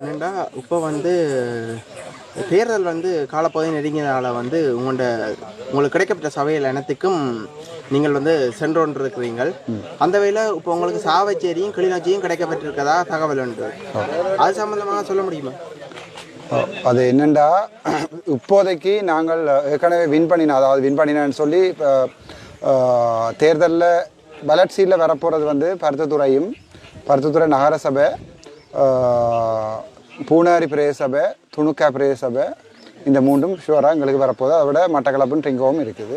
என்னென்னா இப்போ வந்து தேர்தல் வந்து காலப்பகுதி நெருங்கியதால் வந்து உங்களோட உங்களுக்கு கிடைக்கப்பட்ட சபையில் இனத்துக்கும் நீங்கள் வந்து சென்றொன்றிருக்கிறீர்கள். அந்த வகையில் இப்போ உங்களுக்கு சாவச்சேரியும் கிளிநொச்சியும் கிடைக்கப்பட்டிருக்கதா தகவல் உண்டு அது சம்பந்தமாக சொல்ல முடியுமா? அது என்னென்னா இப்போதைக்கு நாங்கள் ஏற்கனவே வின் பண்ணின அதாவது வின் பண்ணினேன்னு சொல்லி தேர்தலில் பலட் சீட்டில் வரப்போகிறது வந்து பருத்தத்துறையும் பருத்தத்துறை நகரசபை பூனாரி பிரதேச சபை துணுக்கா பிரதேச சபை இந்த மூன்றும் ஷுவராக எங்களுக்கு வரப்போகுது. அதை விட மட்டக்களப்புன்னு ட்ரிங்கோவும் இருக்குது.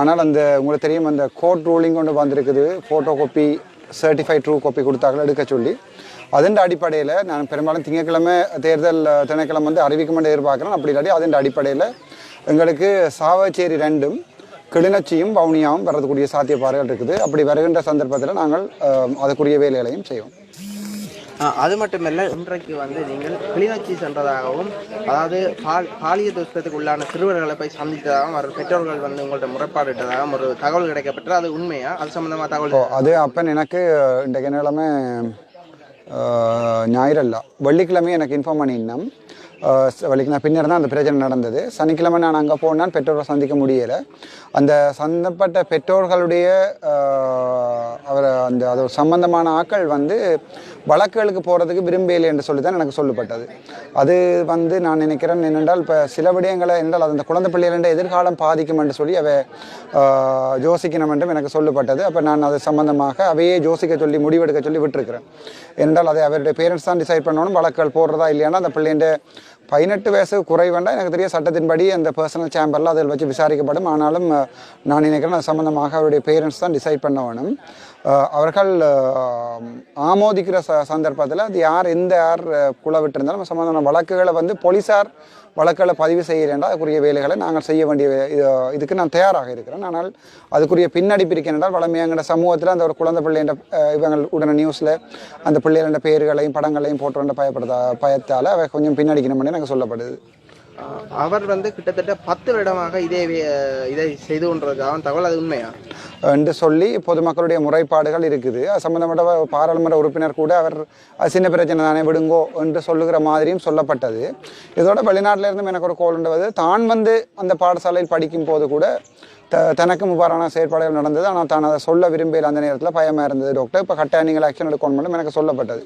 ஆனால் அந்த உங்களுக்கு தெரியும் அந்த கோர்ட் ரூலிங் கொண்டு வந்திருக்குது. Photo copy certified true copy கொடுத்தாக்கள் எடுக்க சொல்லி. அதன் அடிப்படையில் நான் பெரும்பாலும் திங்கக்கிழமை தேர்தல் திணைக்கிழமை வந்து அறிவிக்குமென்று எதிர்பார்க்குறேன். அப்படி இல்லாட்டி அதன் அடிப்படையில் எங்களுக்கு சாவச்சேரி ரெண்டும் கிளிநொச்சியும் வவுனியாவும் வரதுக்குரிய சாத்தியப்பாறைகள் இருக்குது. அப்படி வருகின்ற சந்தர்ப்பத்தில் நாங்கள் அதுக்குரிய வேலைகளையும் செய்வோம். அது மட்டுமல்ல இன்றைக்கு வந்து நீங்கள் கிளிநொச்சி சென்றதாகவும் அதாவது பால் பாலிய துஷ்டத்துக்கு உள்ளான சிறுவர்களை போய் சந்தித்ததாகவும் அவர் பெற்றோர்கள் வந்து உங்கள்ட்ட முறைப்பாடுட்டதாகவும் ஒரு தகவல் கிடைக்கப்பட்டு அது உண்மையா? அது சம்பந்தமா தகவல்? அது அப்பன் எனக்கு இன்றைக்கு நிலைமை ஞாயிறல்ல. வெள்ளிக்கிழமை எனக்கு இன்ஃபார்ம் பண்ணியிருந்தோம் வெள்ளிக்கிழமை பின்னர் தான் அந்த பிரச்சனை நடந்தது. சனிக்கிழமை நான் அங்கே போனால் பெற்றோரை சந்திக்க முடியலை. அந்த சந்தப்பட்ட பெற்றோர்களுடைய அவர் அந்த அது சம்பந்தமான ஆக்கள் வந்து வழக்குகளுக்கு போகிறதுக்கு விரும்பவில்லை என்று சொல்லி தான் எனக்கு சொல்லப்பட்டது அது வந்து நான் நினைக்கிறேன் என்னென்றால் இப்போ சில விடயங்களை என்றால் அந்த குழந்தை பிள்ளைகளின் எதிர்காலம் பாதிக்கும் என்று சொல்லி அவை யோசிக்கணும் என்றும் எனக்கு சொல்லப்பட்டது அப்போ நான் அது சம்பந்தமாக அவையே யோசிக்க சொல்லி முடிவெடுக்க சொல்லி விட்டுருக்கிறேன். என்றால் அதை அவருடைய பேரண்ட்ஸ் தான் டிசைட் பண்ணணும் வழக்குகள் போடுறதா இல்லையானா அந்த பிள்ளைண்ட பதினெட்டு வயசு குறைவேண்டா எனக்கு தெரிய சட்டத்தின்படி அந்த பர்சனல் சேம்பரில் அதில் வச்சு விசாரிக்கப்படும். ஆனாலும் நான் நினைக்கிறேன் அது சம்மந்தமாக அவருடைய பேரண்ட்ஸ் தான் டிசைட் பண்ண வேணும். அவர்கள் ஆமோதிக்கிற ச சந்தர்ப்பத்தில் அது யார் எந்த யார் குழ விட்டிருந்தாலும் அது சம்பந்தமான வழக்குகளை வந்து போலீஸார் வழக்குகளை பதிவு செய்கிறேன்டா அதுக்குரிய வேலைகளை நாங்கள் செய்ய வேண்டிய இதுக்கு நான் தயாராக இருக்கிறேன். ஆனால் அதுக்குரிய பின்னடிப்பு இருக்கின்றால் வளமையாங்கிற சமூகத்தில் அந்த ஒரு குழந்தை பிள்ளைன்ற இவங்க உடனே நியூஸில் அந்த பிள்ளைகளோட பெயர்களையும் படங்களையும் போட்டு பயப்படுத்த பயத்தால் அவை கொஞ்சம் பின்னடிக்கணும்னு எனக்கு சொல்லப்படுது. அவர் வந்து கிட்டத்தட்ட பத்து வருடமாக இதே இதை செய்து கொண்டிருக்கான் தகவல் அது உண்மையா? என்று சொல்லி பொதுமக்களுடைய முறைப்பாடுகள் இருக்குது. அது சம்பந்தப்பட்ட பாராளுமன்ற உறுப்பினர் கூட அவர் சின்ன பிரச்சனை தானே விடுங்கோ என்று சொல்லுகிற மாதிரியும் சொல்லப்பட்டது. இதோட வெளிநாட்டிலிருந்தும் எனக்கு ஒரு கோல் உண்டுவது தான் வந்து அந்த பாடசாலையில் படிக்கும் போது கூட த தனக்கும் முபாரான செயற்பாடுகள் நடந்தது. ஆனால் தான் அதை சொல்ல விரும்பல அந்த நேரத்தில். பயமாக இருந்தது டாக்டர் இப்போ கட்டாய நீங்கள் ஆக்ஷன் எடுக்கணும் மட்டும் எனக்கு சொல்லப்பட்டது.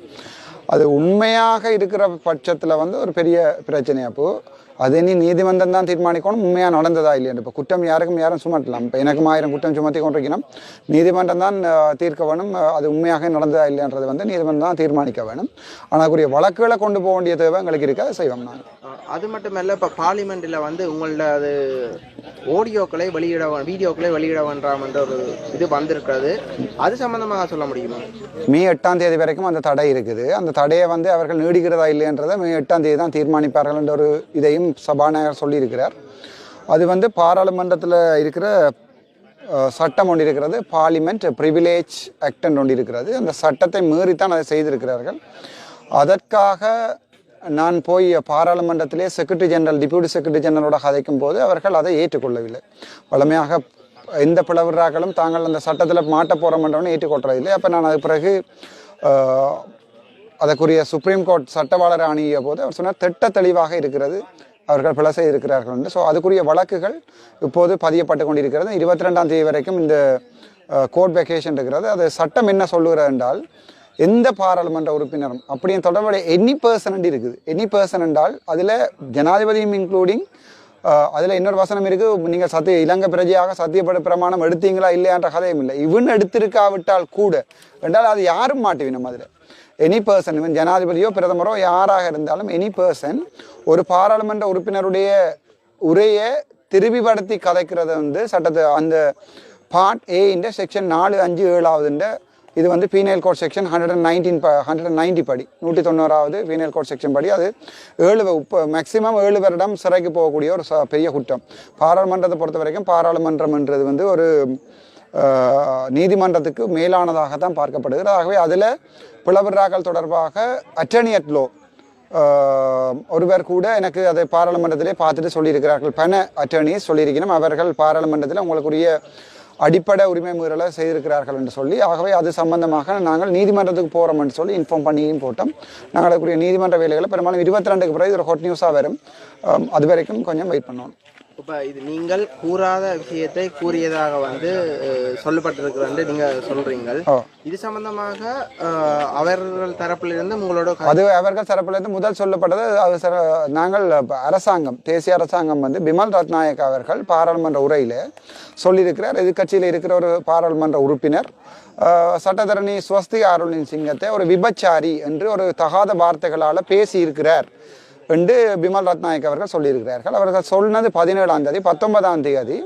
அது உண்மையாக இருக்கிற பட்சத்தில் வந்து ஒரு பெரிய பிரச்சனை அப்போது அது நீ நீதிமன்றம் தான் தீர்மானிக்கணும். உண்மையாக நடந்ததா இல்லையா? இப்போ குற்றம் யாருக்கும் யாரும் சுமட்டலாம். இப்போ எனக்கும் ஆயிரம் குற்றம் சுமத்தி கொண்டிருக்கணும் நீதிமன்றம் தான் தீர்க்க வேணும். அது உண்மையாக நடந்ததா இல்லைன்றது வந்து நீதிமன்றம் தான் தீர்மானிக்க வேணும். ஆனால் வழக்குகளை கொண்டு போக வேண்டிய தேவை எங்களுக்கு இருக்கு செய்வோம் நாங்கள் அது மட்டுமல்ல இப்போ பார்லிமெண்ட்டில் வந்து உங்களோட அது ஆடியோக்களை வெளியிட வீடியோக்களை வெளியிட வேண்டாம் என்ற ஒரு இது வந்திருக்கிறது. அது சம்பந்தமாக சொல்ல முடியுமா? மே எட்டாம் தேதி வரைக்கும் அந்த தடை இருக்குது. அந்த தடையை வந்து அவர்கள் நீடிக்கிறதா இல்லைன்றதை மே எட்டாம் தேதி தான் தீர்மானிப்பார்கள் என்ற ஒரு இதையும் சபாநாயகர் சொல்லியிருக்கிறார். அது வந்து பாராளுமன்றத்தில் இருக்கிற சட்டம் ஒன்று இருக்கிறது. பார்லிமெண்ட் ப்ரிவிலேஜ் ஆக்டன் ஒன்று இருக்கிறது. அந்த சட்டத்தை மீறித்தான் அதை செய்திருக்கிறார்கள். அதற்காக நான் போய் பாராளுமன்றத்திலே செக்ரட்டரி ஜெனரல் டிப்யூட்டி செக்ரட்டரி ஜெனரலோட கதைக்கும் போது அவர்கள் அதை ஏற்றுக்கொள்ளவில்லை. வழமையாக எந்த பிளவராக்களும் தாங்கள் அந்த சட்டத்தில் மாட்ட போகிறோம்ன்றவனே ஏற்றுக்கொள்றதில்லை. அப்போ நான் அது பிறகு அதற்குரிய சுப்ரீம் கோர்ட் சட்டவாளர் அணுகிய போது அவர் சொன்னார் திட்ட தெளிவாக இருக்கிறது. அவர்கள் பிழை செய்திருக்கிறார்கள் என்று. ஸோ அதுக்குரிய வழக்குகள் இப்போது பதியப்பட்டு கொண்டிருக்கிறது. இருபத்தி ரெண்டாம் தேதி வரைக்கும் இந்த கோர்ட் வெக்கேஷன் இருக்கிறது. அது சட்டம் என்ன சொல்லுகிறது என்றால் எந்த பாராளுமன்ற உறுப்பினரும் அப்படியே தொடர்புடைய எனி பர்சன் இருக்குது. எனி பர்சன் என்றால் அதில் ஜனாதிபதியும் இன்க்ளூடிங் அதில் இன்னொரு வசனம் இருக்கு. நீங்கள் சத்திய இலங்கை பிரஜையாக சத்தியப்பட பிரமாணம் எடுத்தீங்களா இல்லையான்ற கதையும் இல்லை. இவன் எடுத்திருக்காவிட்டால் கூட என்றால் அது யாரும் மாட்டுவினம் அதில் எனி பர்சன் இவன் ஜனாதிபதியோ பிரதமரோ யாராக இருந்தாலும் எனி பர்சன் ஒரு பாராளுமன்ற உறுப்பினருடைய உரையை திருவிபடுத்தி கதைக்கிறத வந்து சட்டத்தை அந்த பார்ட் ஏ இந்த செக்ஷன் நாலு அஞ்சு ஏழாவதுன்ற இது வந்து penal code section hundred and nineteen hundred and ninety படி நூற்றி தொண்ணூறாவது பீனல் கோட் செக்ஷன் படி. அது ஏழு இப்போ மேக்ஸிமம் ஏழு வருடம் சிறைக்கு போகக்கூடிய ஒரு ச- பெரிய குற்றம். பாராளுமன்றத்தை பொறுத்த வரைக்கும் பாராளுமன்றம்ன்றது வந்து ஒரு நீதிமன்றத்துக்கு மேலானதாக தான் பார்க்கப்படுகிறது. ஆகவே அதில் பிளவிராக்கள் தொடர்பாக அட்டர்னி அட் லோ ஒருவர் கூட எனக்கு அதை பாராளுமன்றத்திலே பார்த்துட்டு சொல்லியிருக்கிறார்கள். பண அட்டர்னிஸ் சொல்லியிருக்கணும். அவர்கள் பாராளுமன்றத்தில் உங்களுக்குரிய அடிப்படை உரிமை மீறலை செய்திருக்கிறார்கள் என்று சொல்லி ஆகவே அது சம்பந்தமாக நாங்கள் நீதிமன்றத்துக்கு போகிறோம் என்று சொல்லி இன்ஃபார்ம் பண்ணியும் போட்டோம். நாங்கள் அதுக்குரிய நீதிமன்ற வேலைகளை பெரும்பாலும் இருபத்தி ரெண்டுக்கு பிறகு ஒரு ஹாட் நியூஸாக வரும். அது வரைக்கும் கொஞ்சம் வெயிட் பண்ணணும் இப்போ இது நீங்கள் கூறாத விஷயத்தை கூறியதாக வந்து அஹ், சொல்லப்பட்டிருக்கிறன்னு நீங்க சொல்றீங்க. இது சம்பந்தமாக அவர்கள் தரப்பிலிருந்து உங்களோட அது அவர்கள் தரப்பிலிருந்து முதல் சொல்லப்பட்டது நாங்கள் அரசாங்கம் தேசிய அரசாங்கம் வந்து பிமல் ரத்நாயக் அவர்கள் பாராளுமன்ற உரையில் சொல்லியிருக்கிறார். எதிர்க்கட்சியில் இருக்கிற ஒரு பாராளுமன்ற உறுப்பினர் சட்டத்தரணி ஸ்வஸ்தி அருளின் சிங்கத்தை ஒரு விபச்சாரி என்று ஒரு தகாத வார்த்தைகளால் பேசியிருக்கிறார். என்று பிமல் ரத்நாயக் அவர்கள் சொல்லியிருக்கிறார்கள். அவர்கள் சொன்னது பதினேழாம் தேதி பத்தொன்பதாம் தேதி.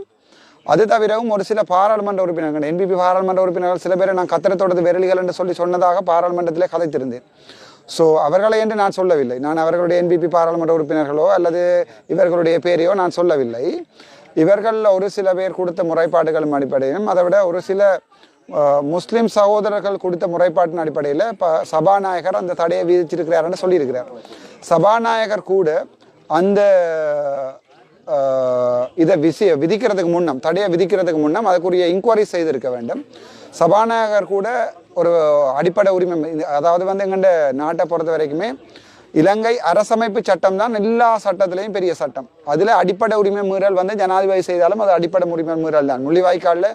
அது தவிரவும் ஒரு சில பாராளுமன்ற உறுப்பினர்கள் என்பிபி பாராளுமன்ற உறுப்பினர்கள் சில பேரை நான் கத்திரத்தோடது விரலிகள் என்று சொல்லி சொன்னதாக பாராளுமன்றத்திலே கதைத்திருந்தேன். ஸோ அவர்களை என்று நான் சொல்லவில்லை. நான் அவர்களுடைய என்பிபி பாராளுமன்ற உறுப்பினர்களோ அல்லது இவர்களுடைய பேரையோ நான் சொல்லவில்லை. இவர்களில் ஒரு சில பேர் கொடுத்த முறைப்பாடுகளும் அடிப்படையிலும் அதை விட ஒரு சில முஸ்லிம் சகோதரர்கள் கொடுத்த முறைப்பாட்டின் அடிப்படையில் இப்போ சபாநாயகர் அந்த தடையை விதிச்சிருக்கிறாருன்னு சொல்லியிருக்கிறார். சபாநாயகர் கூட அந்த இதை விசி விதிக்கிறதுக்கு முன்னம் தடையை விதிக்கிறதுக்கு முன்னம் அதுக்குரிய இன்கொயரி செய்திருக்க வேண்டும். சபாநாயகர் கூட ஒரு அடிப்படை உரிமை அதாவது வந்து எங்கள்கிட்ட நாட்டை பொறுத்த வரைக்குமே இலங்கை அரசமைப்பு சட்டம் தான் எல்லா சட்டத்திலையும் பெரிய சட்டம். அதில் அடிப்படை உரிமை மீறல் வந்து ஜனாதிபதி செய்தாலும் அது அடிப்படை உரிமை மீறல் தான் முள்ளிவாய்க்காலில்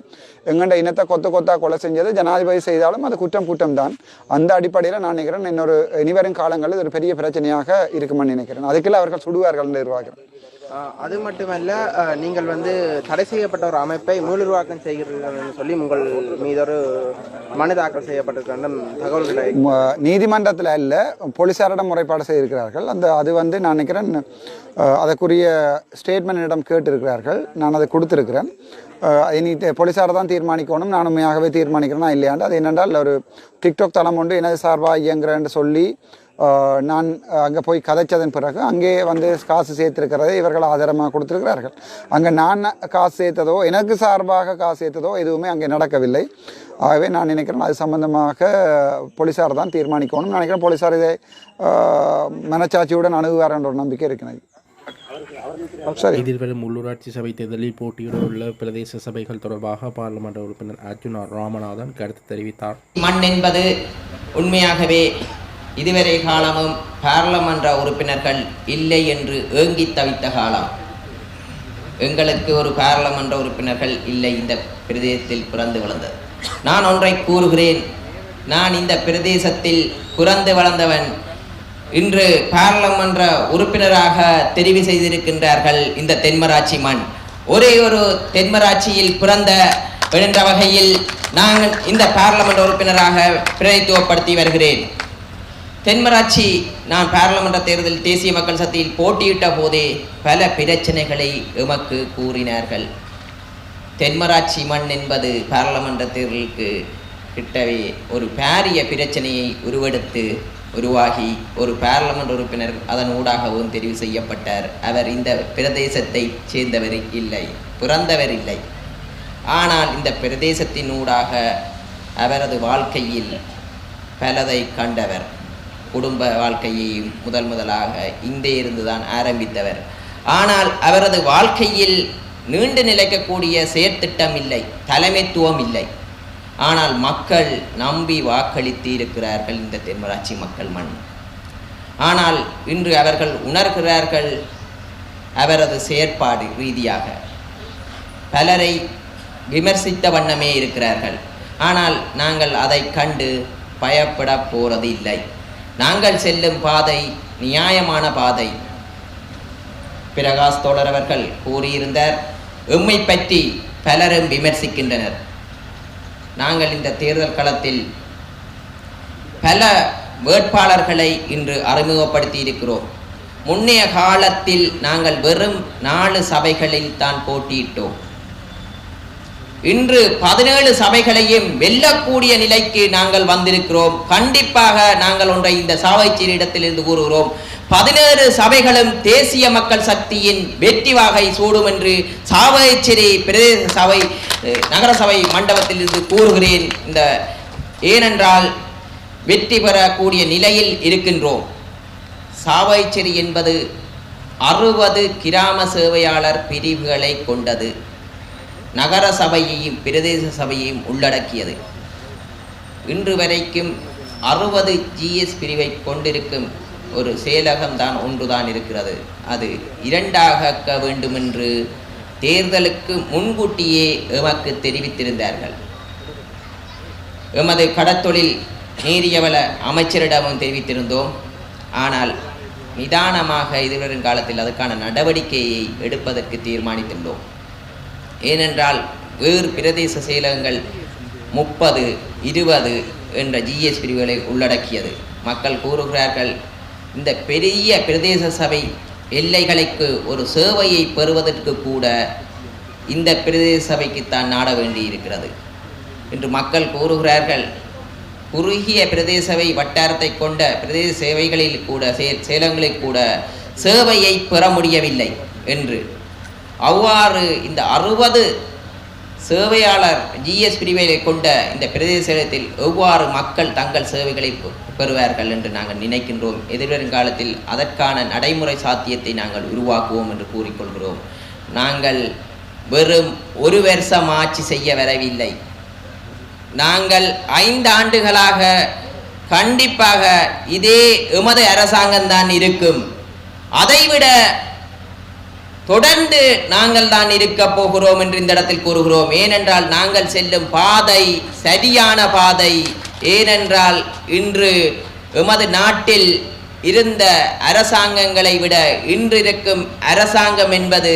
எங்கண்ட இனத்தை கொத்து கொத்தா கொலை செஞ்சது ஜனாதிபதி செய்தாலும் அது குற்றம் குற்றம் தான் அந்த அடிப்படையில் நான் நினைக்கிறேன் இன்னொரு இனிவரும் காலங்களில் இது ஒரு பெரிய பிரச்சனையாக இருக்குமென்னு நினைக்கிறேன். அதுக்குள்ள அவர்கள் சுடுவார்கள் நிர்வாகம் அது மட்டுமல்ல நீங்கள் வந்து தடை செய்யப்பட்ட ஒரு அமைப்பை மீளுருவாக்கம் செய்கிறீர்கள் சொல்லி உங்கள் மீது ஒரு மனு தாக்கல் செய்யப்பட்டிருக்கின்ற தகவல்களை நீதிமன்றத்தில் இல்லை போலீசாரிடம் முறைப்பாடு செய்திருக்கிறார்கள். அந்த அது வந்து நான் நினைக்கிறேன் அதற்குரிய ஸ்டேட்மெண்ட்டிடம் கேட்டிருக்கிறார்கள். நான் அதை கொடுத்துருக்கிறேன். அஹ், அதை நீ போலீஸார் தான் தீர்மானிக்கணும். நான் உண்மையாகவே தீர்மானிக்கிறேனா இல்லையாண்டு. அது என்னென்றால் ஒரு டிக்டாக் தளம் ஒன்று எனது சார்பாக இயங்குறேன்னு சொல்லி நான் அங்கே போய் கதைச்சதன் பிறகு அங்கே வந்து காசு சேர்த்திருக்கிறதை இவர்கள் ஆதாரமாக கொடுத்திருக்கிறார்கள். அங்கே நான் காசு சேர்த்ததோ எனக்கு சார்பாக காசு சேர்த்ததோ எதுவுமே அங்கே நடக்கவில்லை. ஆகவே நான் நினைக்கிறேன் அது சம்பந்தமாக போலீஸார் தான் தீர்மானிக்கணும் நான் நினைக்கிறேன். போலீஸார் இதை மனச்சாட்சியுடன் அணுகுவார் என்ற ஒரு நம்பிக்கை இருக்கு எனக்கு சரி. எதிர்வரும் உள்ளூராட்சி சபை தேர்தலில் போட்டியிட உள்ள பிரதேச சபைகள் தொடர்பாக பாராளுமன்ற உறுப்பினர் அர்ஜுனா ராமநாதன் கருத்து தெரிவித்தார். மண் என்பது உண்மையாகவே இதுவரை காலமும் பாராளுமன்ற உறுப்பினர்கள் இல்லை என்று ஏங்கித் தவித்த காலம். எங்களுக்கு ஒரு பாராளுமன்ற உறுப்பினர்கள் இல்லை இந்த பிரதேசத்தில் பிறந்து வளர்ந்தது. நான் ஒன்றை கூறுகிறேன். நான் இந்த பிரதேசத்தில் பிறந்து வளர்ந்தவன். இன்று பாராளுமன்ற உறுப்பினராக தெரிவு செய்திருக்கின்றார்கள் இந்த தென்மராட்சி மண். ஒரே ஒரு தென்மராட்சியில் பிறந்த என்ற வகையில் நான் இந்த பாராளுமன்ற உறுப்பினராக பிரதித்துவப்படுத்தி வருகிறேன். தென்மராட்சி நான் பாராளுமன்ற தேர்தலில் தேசிய மக்கள் சக்தியில் போட்டியிட்ட போதே பல பிரச்சனைகளை எமக்கு கூறினார்கள். தென்மராட்சி மண் என்பது பாராளுமன்ற தேர்தலுக்கு கிட்டவே ஒரு பாரிய பிரச்சனையை உருவெடுத்து உருவாகி ஒரு பாராளுமன்ற உறுப்பினர் அதன் ஊடாகவும் தெரிவு செய்யப்பட்டார். அவர் இந்த பிரதேசத்தை சேர்ந்தவர் இல்லை பிறந்தவர் இல்லை. ஆனால் இந்த பிரதேசத்தின் ஊடாக அவரது வாழ்க்கையில் பலதை கண்டவர். குடும்ப வாழ்க்கையையும் முதல் முதலாக இங்கே இருந்துதான் ஆரம்பித்தவர். ஆனால் அவரது வாழ்க்கையில் நீண்டு நிலைக்கக்கூடிய செயற்திட்டம் இல்லை தலைமைத்துவம் இல்லை ஆனால் மக்கள் நம்பி வாக்களித்து இருக்கிறார்கள் இந்த தென்மராட்சி மக்கள் மண். ஆனால் இன்று அவர்கள் உணர்கிறார்கள் அவரது செயற்பாடு ரீதியாக. பலரை விமர்சித்த வண்ணமே இருக்கிறார்கள். ஆனால் நாங்கள் அதை கண்டு பயப்பட போறது இல்லை நாங்கள் செல்லும் பாதை நியாயமான பாதை. பிரகாஷ் தோழர் அவர்கள் கூறியிருந்தார் எம்மை பற்றி பலரும் விமர்சிக்கின்றனர். நாங்கள் இந்த தேர்தல் களத்தில் பல வேட்பாளர்களை இன்று அறிமுகப்படுத்தி இருக்கிறோம் முன்னைய காலத்தில் நாங்கள் வெறும் நாலு சபைகளில் தான் போட்டியிட்டோம். இன்று பதினேழு சபைகளையும் வெல்லக்கூடிய நிலைக்கு நாங்கள் வந்திருக்கிறோம். கண்டிப்பாக நாங்கள் ஒன்றை இந்த சாவைச்சீரிடத்திலிருந்து கூறுகிறோம். பதினேழு சபைகளும் தேசிய மக்கள் சக்தியின் வெற்றி வாகை சூடும் என்று சாவைச்சேரி பிரதேச சபை நகரசபை நகர சபை மண்டபத்திலிருந்து கூறுகிறேன். இந்த ஏனென்றால் வெற்றி பெறக்கூடிய நிலையில் இருக்கின்றோம். சாவைச்சேரி என்பது அறுபது கிராம சேவையாளர் பிரிவுகளை கொண்டது. நகர சபையையும் பிரதேச சபையையும் உள்ளடக்கியது. இன்று வரைக்கும் அறுபது ஜிஎஸ் பிரிவை கொண்டிருக்கும் ஒரு செயலகம் தான் ஒன்றுதான் இருக்கிறது. அது இரண்டாக வேண்டுமென்று தேர்தலுக்கு முன்கூட்டியே எமக்கு தெரிவித்திருந்தார்கள். எமது கடத்தொழில் நீரியவள அமைச்சரிடமும் தெரிவித்திருந்தோம். ஆனால் நிதானமாக எதிர்வரும் காலத்தில் அதற்கான நடவடிக்கையை எடுப்பதற்கு தீர்மானித்துள்ளோம். ஏனென்றால் வேறு பிரதேச செயலகங்கள் முப்பது இருபது என்ற ஜிஎஸ் பிரிவுகளை உள்ளடக்கியது. மக்கள் கூறுகிறார்கள் இந்த பெரிய பிரதேச சபை எல்லைகளுக்கு ஒரு சேவையை பெறுவதற்கு கூட இந்த பிரதேச சபைக்கு தான் நாட வேண்டியிருக்கிறது என்று மக்கள் கூறுகிறார்கள். குறுகிய பிரதேச சபை வட்டாரத்தை கொண்ட பிரதேச சேவைகளில் கூட சே- சேலங்களில் கூட சேவையை பெற முடியவில்லை என்று அவ்வாறு இந்த அறுபது சேவையாளர் ஜிஎஸ் பிரிவை கொண்ட இந்த பிரதேசத்தில் எவ்வாறு மக்கள் தங்கள் சேவைகளை பெறுவார்கள் என்று நாங்கள் நினைக்கின்றோம். எதிர்வரும் காலத்தில் அதற்கான நடைமுறை சாத்தியத்தை நாங்கள் உருவாக்குவோம் என்று கூறிக்கொள்கிறோம். நாங்கள் வெறும் ஒரு வருஷம் ஆட்சி செய்ய வரவில்லை. நாங்கள் ஐந்து ஆண்டுகளாக கண்டிப்பாக இதே எமது அரசாங்கம்தான் இருக்கும். அதைவிட தொடர்ந்து நாங்கள் தான் இருக்க போகிறோம் என்று இந்த இடத்தில் கூறுகிறோம். ஏனென்றால் நாங்கள் செல்லும் பாதை சரியான பாதை. ஏனென்றால் இன்று எமது நாட்டில் இருந்த அரசாங்கங்களை விட இன்று இருக்கும் அரசாங்கம் என்பது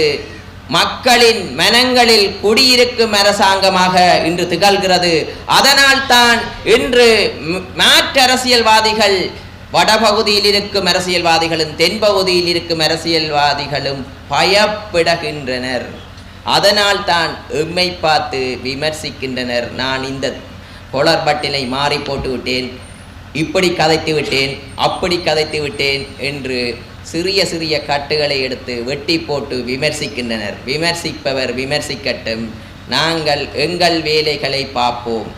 மக்களின் மனங்களில் குடியிருக்கும் அரசாங்கமாக இன்று திகழ்கிறது. அதனால் தான் இன்று மாற்று அரசியல்வாதிகள் வடபகுதியில் இருக்கும் அரசியல்வாதிகளும் தென்பகுதியில் இருக்கும் அரசியல்வாதிகளும் பயப்படுகின்றனர். அதனால் தான் எம்மை பார்த்து விமர்சிக்கின்றனர். நான் இந்த கொளர்பட்டினை மாறி போட்டு விட்டேன். இப்படி கதைத்து விட்டேன். அப்படி கதைத்து விட்டேன் என்று சிறிய சிறிய கட்டுகளை எடுத்து வெட்டி போட்டு விமர்சிக்கின்றனர். விமர்சிப்பவர் விமர்சிக்கட்டும். நாங்கள் எங்கள் வேலைகளை பார்ப்போம்.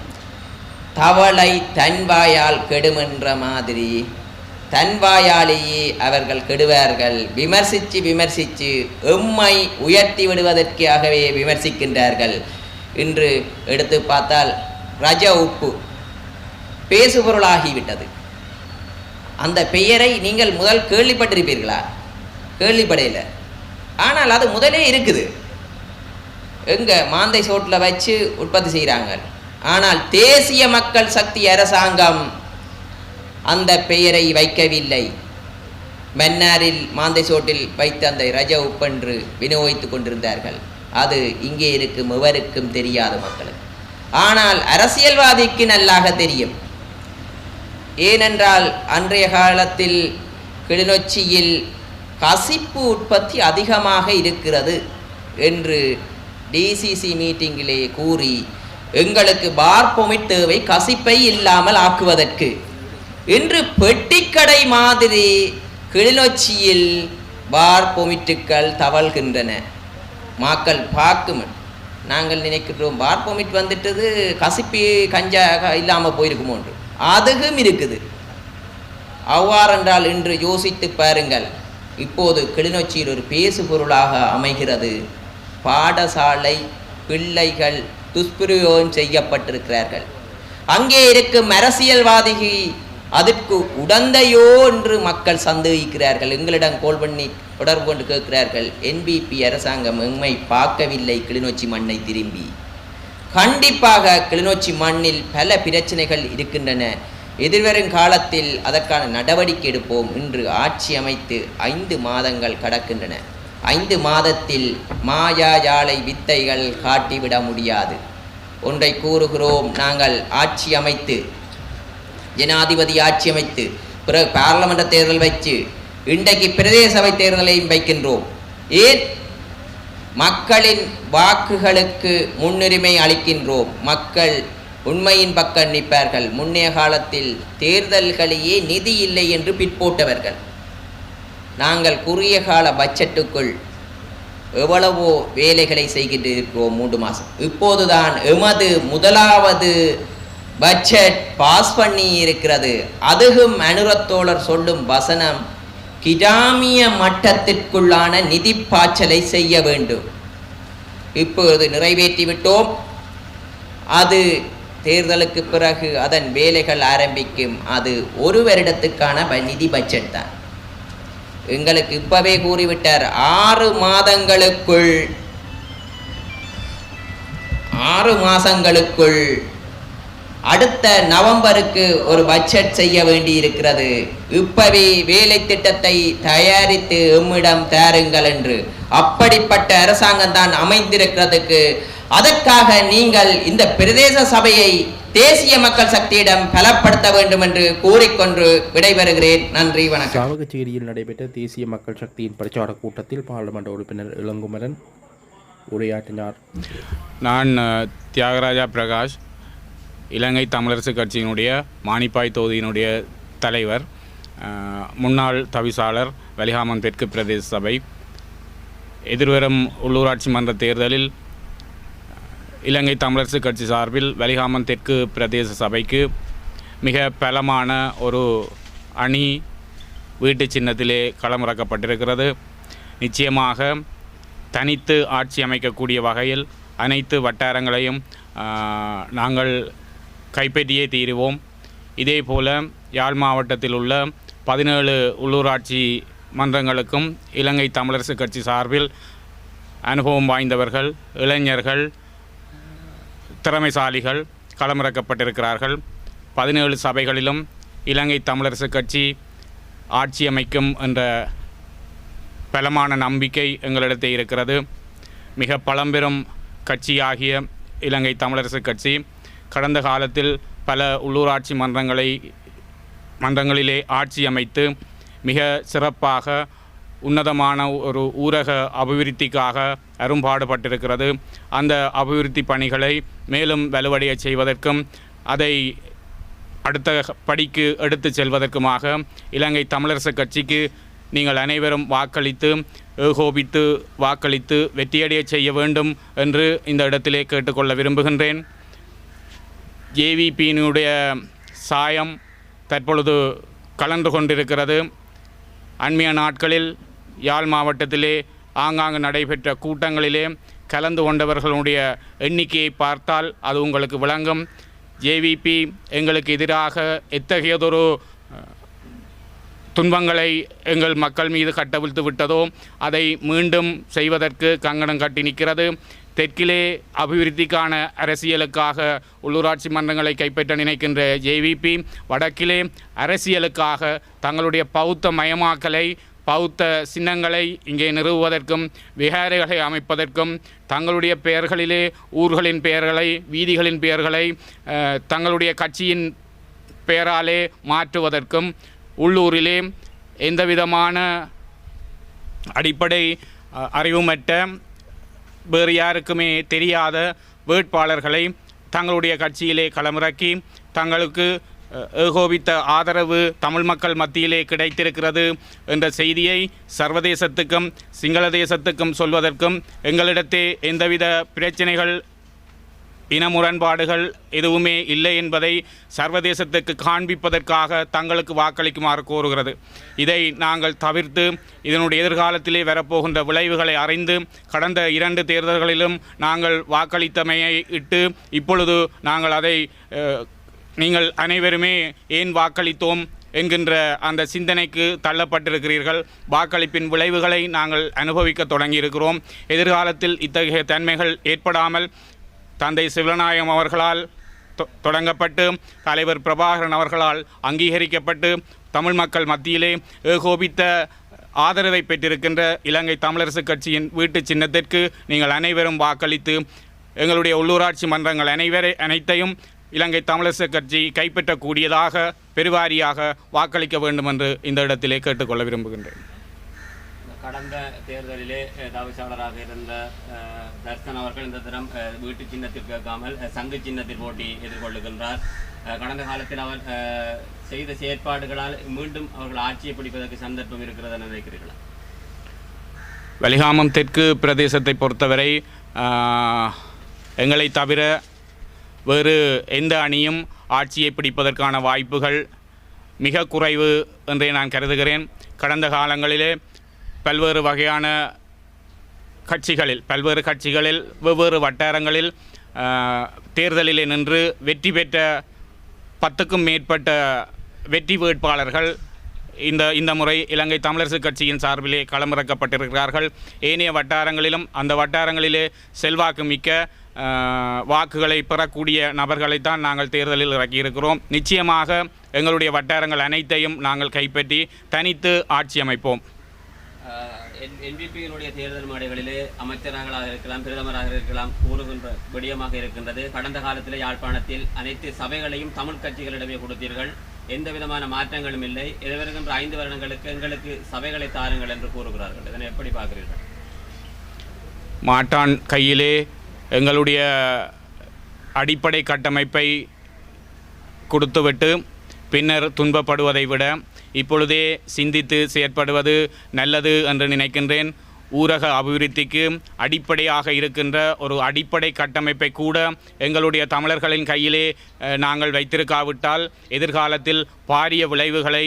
தவளை தன்வாயால் கெடுமென்ற மாதிரி தன்வாயாலேயே அவர்கள் கெடுவார்கள். விமர்சித்து விமர்சித்து எம்மை உயர்த்தி விடுவதற்காகவே விமர்சிக்கின்றார்கள். இன்று எடுத்து பார்த்தால் ரஜ உப்பு பேசுபொருளாகிவிட்டது. அந்த பெயரை நீங்கள் முதல் கேள்விப்பட்டிருப்பீர்களா? கேள்விப்படையில். ஆனால் அது முதலே இருக்குது. எங்கே மாந்தை சோட்டில் வச்சு உற்பத்தி செய்கிறாங்க ஆனால் தேசிய மக்கள் சக்தி அரசாங்கம் அந்த பெயரை வைக்கவில்லை. மன்னாரில் மாந்தை சோட்டில் வைத்து அந்த ரஜ உப்பென்று விநியோகித்து கொண்டிருந்தார்கள். அது இங்கே இருக்கும் எவருக்கும் தெரியாது மக்களுக்கு. ஆனால் அரசியல்வாதிக்கு நல்லாக தெரியும். ஏனென்றால் அன்றைய காலத்தில் கிளிநொச்சியில் கசிப்பு உற்பத்தி அதிகமாக இருக்கிறது என்று டிசிசி மீட்டிங்கிலே கூறி எங்களுக்கு பார் பொமிட் தேவை கசிப்பை இல்லாமல் ஆக்குவதற்கு. இன்று பெட்டிக்கடை மாதிரி கிளிநொச்சியில் பார் பொமிட்டுக்கள் தவழ்கின்றன. மாக்கள் பார்க்கும் நாங்கள் நினைக்கிறோம் பார் பொமிட் வந்துட்டது கசிப்பி கஞ்சா இல்லாமல் போயிருக்குமோன்று அதுவும் இருக்குது. அவ்வாறென்றால் இன்று யோசித்து பாருங்கள் இப்போது கிளிநொச்சியில் ஒரு பேசு பொருளாக அமைகிறது. பாடசாலை பிள்ளைகள் துஷ்பிரயோகம் செய்யப்பட்டிருக்கிறார்கள். அங்கே இருக்கும் அரசியல்வாதிகள் அதற்கு உடந்தையோ என்று மக்கள் சந்தேகிக்கிறார்கள். எங்களிடம் கோல் பண்ணி தொடர்பு கொண்டு கேட்கிறார்கள். என்பிபி அரசாங்கம் எம்மை பார்க்கவில்லை. கிளிநொச்சி மண்ணை திரும்பி. கண்டிப்பாக கிளிநொச்சி மண்ணில் பல பிரச்சனைகள் இருக்கின்றன. எதிர்வரும் காலத்தில் அதற்கான நடவடிக்கை எடுப்போம் இன்று ஆட்சி அமைத்து ஐந்து மாதங்கள் கடக்கின்றன. ஐந்து மாதத்தில் மாயா யாழை வித்தைகள் காட்டிவிட முடியாது. ஒன்றை கூறுகிறோம். நாங்கள் ஆட்சி அமைத்து ஜனாதிபதி ஆட்சி அமைத்து பிறகு பாராளுமன்ற தேர்தல் வைத்து இன்றைக்கு பிரதேச சபை தேர்தலையும் வைக்கின்றோம். ஏன்? மக்களின் வாக்குகளுக்கு முன்னுரிமை அளிக்கின்றோம். மக்கள் உண்மையின் பக்கம் நிற்பார்கள். முன்னைய காலத்தில் தேர்தல்களையே நிதி இல்லை என்று பிற்போட்டவர்கள். நாங்கள் குறுகிய கால பட்ஜெட்டுக்குள் எவ்வளவோ வேலைகளை செய்கின்றிருக்கிறோம் மூன்று மாதம் இப்போதுதான் எமது முதலாவது பட்ஜெட் பாஸ் பண்ணி இருக்கிறது அதுகும் அனுரத்தோழர் சொல்லும் வசனம் கிராமிய மட்டத்திற்குள்ளான நிதி பாய்ச்சலை செய்ய வேண்டும். இப்பொழுது நிறைவேற்றிவிட்டோம் அது தேர்தலுக்கு பிறகு அதன் வேலைகள் ஆரம்பிக்கும். அது ஒரு வருடத்துக்கான நிதி பட்ஜெட் தான். எங்களுக்கு இப்பவே கூறிவிட்டார் ஆறு மாதங்களுக்குள் ஆறு மாதங்களுக்குள் அடுத்த நவம்பருக்கு ஒரு பட்ஜெட் செய்ய வேண்டி இருக்கிறது இப்பவே வேலை திட்டத்தை தயாரித்து எம்மிடம் தாருங்கள் என்று. அப்படிப்பட்ட அரசாங்கம் தான் அமைந்திருக்கிறதுக்கு. அதற்காக நீங்கள் இந்த பிரதேச சபையை தேசிய மக்கள் சக்தியிடம் பலப்படுத்த வேண்டும் என்று கூறிக்கொண்டு விடைபெறுகிறேன். நன்றி வணக்கம். சாவகச்சேரியில் நடைபெற்ற தேசிய மக்கள் சக்தியின் பிரச்சார கூட்டத்தில் பாராளுமன்ற உறுப்பினர் இளங்குமரன் உரையாற்றினார். நான் தியாகராஜா பிரகாஷ். இலங்கை தமிழரசு கட்சியினுடைய மானிப்பாய் தொகுதியினுடைய தலைவர் முன்னாள் தவிசாளர் வலிகாமன் தெற்கு பிரதேச சபை எதிர்வரும் உள்ளூராட்சி மன்ற தேர்தலில் இலங்கை தமிழரசு கட்சி சார்பில் வலிகாமன் தெற்கு பிரதேச சபைக்கு மிக பலமான ஒரு அணி வீட்டு சின்னத்திலே களமிறக்கப்பட்டிருக்கிறது. நிச்சயமாக தனித்து ஆட்சி அமைக்கக்கூடிய வகையில் அனைத்து வட்டாரங்களையும் நாங்கள் கைப்பற்றியே தீருவோம். இதே போல யாழ் மாவட்டத்தில் உள்ள பதினேழு உள்ளூராட்சி மன்றங்களுக்கும் இலங்கை தமிழரசு கட்சி சார்பில் அனுபவம் வாய்ந்தவர்கள் இளைஞர்கள் திறமைசாலிகள் களமிறக்கப்பட்டிருக்கிறார்கள். பதினேழு சபைகளிலும் இலங்கை தமிழரசு கட்சி ஆட்சி அமைக்கும் என்ற பலமான நம்பிக்கை எங்களிடத்தே இருக்கிறது. மிக பழம்பெரும் கட்சியாகிய இலங்கை தமிழரசு கட்சி கடந்த காலத்தில் பல உள்ளூராட்சி மன்றங்களை மன்றங்களிலே ஆட்சி அமைத்து மிக சிறப்பாக உன்னதமான ஒரு ஊரக அபிவிருத்திக்காக அரும்பாடுபட்டிருக்கிறது அந்த அபிவிருத்தி பணிகளை மேலும் வலுவடைய செய்வதற்கும் அதை அடுத்த படிக்கு எடுத்து செல்வதற்குமாக இலங்கை தமிழரசு கட்சிக்கு நீங்கள் அனைவரும் வாக்களித்து ஏகோபித்து வாக்களித்து வெற்றியடைய செய்ய வேண்டும் என்று இந்த இடத்திலே கேட்டுக்கொள்ள விரும்புகின்றேன். ஜேவிபியினுடைய சாயம் தற்பொழுது கலந்து கொண்டிருக்கிறது. அண்மைய நாட்களில் யாழ் மாவட்டத்திலே ஆங்காங்கு நடைபெற்ற கூட்டங்களிலே கலந்து கொண்டவர்களுடைய எண்ணிக்கையை பார்த்தால் அது உங்களுக்கு விளங்கும். ஜேவிபி எங்களுக்கு எதிராக எத்தகையதொரு துன்பங்களை எங்கள் மக்கள் மீது கட்டவிழ்த்து விட்டதோ அதை மீண்டும் செய்வதற்கு கங்கணம் கட்டி நிற்கிறது. தெற்கிலே அபிவிருத்திக்கான அரசியலுக்காக உள்ளூராட்சி மன்றங்களை கைப்பற்ற நினைக்கின்ற ஜேவிபி வடக்கிலே அரசியலுக்காக தங்களுடைய பௌத்த மயமாக்கலை பௌத்த சின்னங்களை இங்கே நிறுவுவதற்கும் விகாரைகளை அமைப்பதற்கும் தங்களுடைய பெயர்களிலே ஊர்களின் பெயர்களை வீதிகளின் பெயர்களை தங்களுடைய கட்சியின் பெயராலே மாற்றுவதற்கும் உள்ளூரிலே எந்தவிதமான அடிப்படை அறிவுமற்ற வேறு யாருக்குமே தெரியாத வேட்பாளர்களை தங்களுடைய கட்சியிலே களமிறக்கி தங்களுக்கு ஏகோபித்த ஆதரவு தமிழ் மக்கள் மத்தியிலே கிடைத்திருக்கிறது என்ற செய்தியை சர்வதேசத்துக்கும் சிங்கள தேசத்துக்கும் சொல்வதற்கும் எங்களிடத்தே எந்தவித பிரச்சனைகள் இன முரண்பாடுகள் எதுவுமே இல்லை என்பதை சர்வதேசத்துக்கு காண்பிப்பதற்காக தங்களுக்கு வாக்களிக்குமாறு கோருகிறது. இதை நாங்கள் தவிர்த்து இதனுடைய எதிர்காலத்திலே வரப்போகின்ற விளைவுகளை அறிந்து கடந்த இரண்டு தேர்தல்களிலும் நாங்கள் வாக்களித்தமையை இட்டு இப்பொழுது நாங்கள் அதை நீங்கள் அனைவருமே ஏன் வாக்களித்தோம் என்கின்ற அந்த சிந்தனைக்கு தள்ளப்பட்டிருக்கிறீர்கள். வாக்களிப்பின் விளைவுகளை நாங்கள் அனுபவிக்க தொடங்கியிருக்கிறோம். எதிர்காலத்தில் இத்தகைய தன்மைகள் ஏற்படாமல் தந்தை சிவநாயகம் அவர்களால் தொ- தொடங்கப்பட்டு தலைவர் பிரபாகரன் அவர்களால் அங்கீகரிக்கப்பட்டு தமிழ் மக்கள் மத்தியிலே ஏகோபித்த ஆதரவை பெற்றிருக்கின்ற இலங்கை தமிழரசு கட்சியின் வீட்டு சின்னத்திற்கு நீங்கள் அனைவரும் வாக்களித்து எங்களுடைய உள்ளூராட்சி மன்றங்கள் அனைவரை அனைத்தையும் இலங்கை தமிழரசு கட்சி கைப்பற்றக்கூடியதாக பெருவாரியாக வாக்களிக்க வேண்டும் என்று இந்த இடத்திலே கேட்டுக்கொள்ள விரும்புகின்றேன். கடந்த தேர்தலிலே தவிசாளராக இருந்த தர்சன் அவர்கள் இந்த தினம் வீட்டு சின்னத்தில் கேட்காமல் சங்கு சின்னத்தில் போட்டி எதிர்கொள்ளுகின்றார். கடந்த காலத்தில் அவர் செய்த செயற்பாடுகளால் மீண்டும் அவர்கள் ஆட்சியை பிடிப்பதற்கு சந்தர்ப்பம் இருக்கிறது என நினைக்கிறீர்களா? வலிகாமம் தெற்கு பிரதேசத்தை பொறுத்தவரை எங்களை தவிர வேறு எந்த அணியும் ஆட்சியை பிடிப்பதற்கான வாய்ப்புகள் மிக குறைவு என்றே நான் கருதுகிறேன். கடந்த காலங்களிலே பல்வேறு வகையான கட்சிகளில் பல்வேறு கட்சிகளில் வெவ்வேறு வட்டாரங்களில் தேர்தலில் நின்று வெற்றி பெற்ற பத்துக்கும் மேற்பட்ட வெற்றி வேட்பாளர்கள் இந்த இந்த முறை இலங்கை தமிழரசு கட்சியின் சார்பிலே களமிறக்கப்பட்டிருக்கிறார்கள். ஏனைய வட்டாரங்களிலும் அந்த வட்டாரங்களிலே செல்வாக்கு மிக்க வாக்குகளை பெறக்கூடிய நபர்களைத்தான் நாங்கள் தேர்தலில் இறக்கியிருக்கிறோம். நிச்சயமாக எங்களுடைய வட்டாரங்கள் அனைத்தையும் நாங்கள் கைப்பற்றி தனித்து ஆட்சி அமைப்போம். என்பிபியினுடைய தேர்தல் மேடைகளிலே அமைச்சர்களாக இருக்கலாம் பிரதமராக இருக்கலாம் கூறுகின்ற விடயமாக இருக்கின்றது. கடந்த காலத்தில் யாழ்ப்பாணத்தில் அனைத்து சபைகளையும் தமிழ் கட்சிகளிடமே கொடுத்தீர்கள். எந்த விதமான மாற்றங்களும் இல்லை. எதிர்வருகின்ற ஐந்து வருடங்களுக்கு எங்களுக்கு சபைகளை தாருங்கள் என்று கூறுகிறார்கள். இதனை எப்படி பார்க்கிறீர்கள்? மாட்டான் கையிலே எங்களுடைய அடிப்படை கட்டமைப்பை கொடுத்துவிட்டு பின்னர் துன்பப்படுவதை விட இப்பொழுதே சிந்தித்து செயற்படுவது நல்லது என்று நினைக்கின்றேன். ஊரக அபிவிருத்திக்கு அடிப்படையாக இருக்கின்ற ஒரு அடிப்படை கட்டமைப்பை கூட எங்களுடைய தமிழர்களின் கையிலே நாங்கள் வைத்திருக்காவிட்டால் எதிர்காலத்தில் பாரிய விளைவுகளை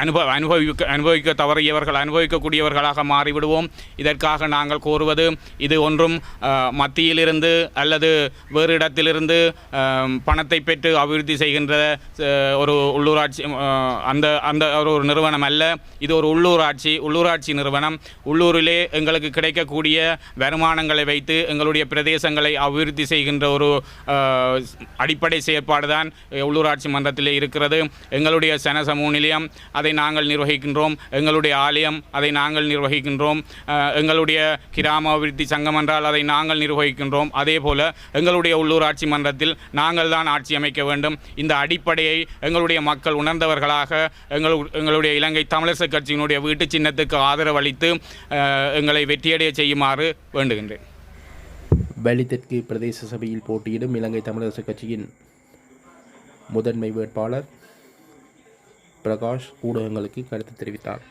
அனுபவ அனுபவிக்க அனுபவிக்க தவறியவர்கள் அனுபவிக்கக்கூடியவர்களாக மாறிவிடுவோம். இதற்காக நாங்கள் கோருவது இது ஒன்றும் மத்தியிலிருந்து அல்லது வேறு இடத்திலிருந்து பணத்தை பெற்று அபிவிருத்தி செய்கின்ற ஒரு உள்ளூராட்சி அந்த அந்த ஒரு ஒரு நிறுவனம் அல்ல. இது ஒரு உள்ளூராட்சி உள்ளூராட்சி நிறுவனம். உள்ளூரிலே எங்களுக்கு கிடைக்கக்கூடிய வருமானங்களை வைத்து எங்களுடைய பிரதேசங்களை அபிவிருத்தி செய்கின்ற ஒரு அடிப்படை செயற்பாடு தான் உள்ளூராட்சி மன்றத்திலே இருக்கிறது. எங்களுடைய சனசமூக நிலையம் அதை நாங்கள் நிர்வகிக்கின்றோம். எங்களுடைய ஆலயம் அதை நாங்கள் நிர்வகிக்கின்றோம். எங்களுடைய கிராம அபிவிருத்தி சங்கம் என்றால் அதை நாங்கள் நிர்வகிக்கின்றோம். அதே போல எங்களுடைய உள்ளூராட்சி மன்றத்தில் நாங்கள் தான் ஆட்சி அமைக்க வேண்டும். இந்த அடிப்படையை எங்களுடைய மக்கள் உணர்ந்தவர்களாக எங்கள் எங்களுடைய இலங்கை தமிழரசுக் கட்சியினுடைய வீட்டு சின்னத்துக்கு ஆதரவளித்து எங்களை வெற்றியடைய செய்யுமாறு வேண்டுகின்றேன். வெளித்தெற்கு தெற்கு பிரதேச சபையில் போட்டியிடும் இலங்கை தமிழரசு கட்சியின் முதன்மை வேட்பாளர் பிரகாஷ் ஊடகங்களுக்கு கருத்து தெரிவித்தார்.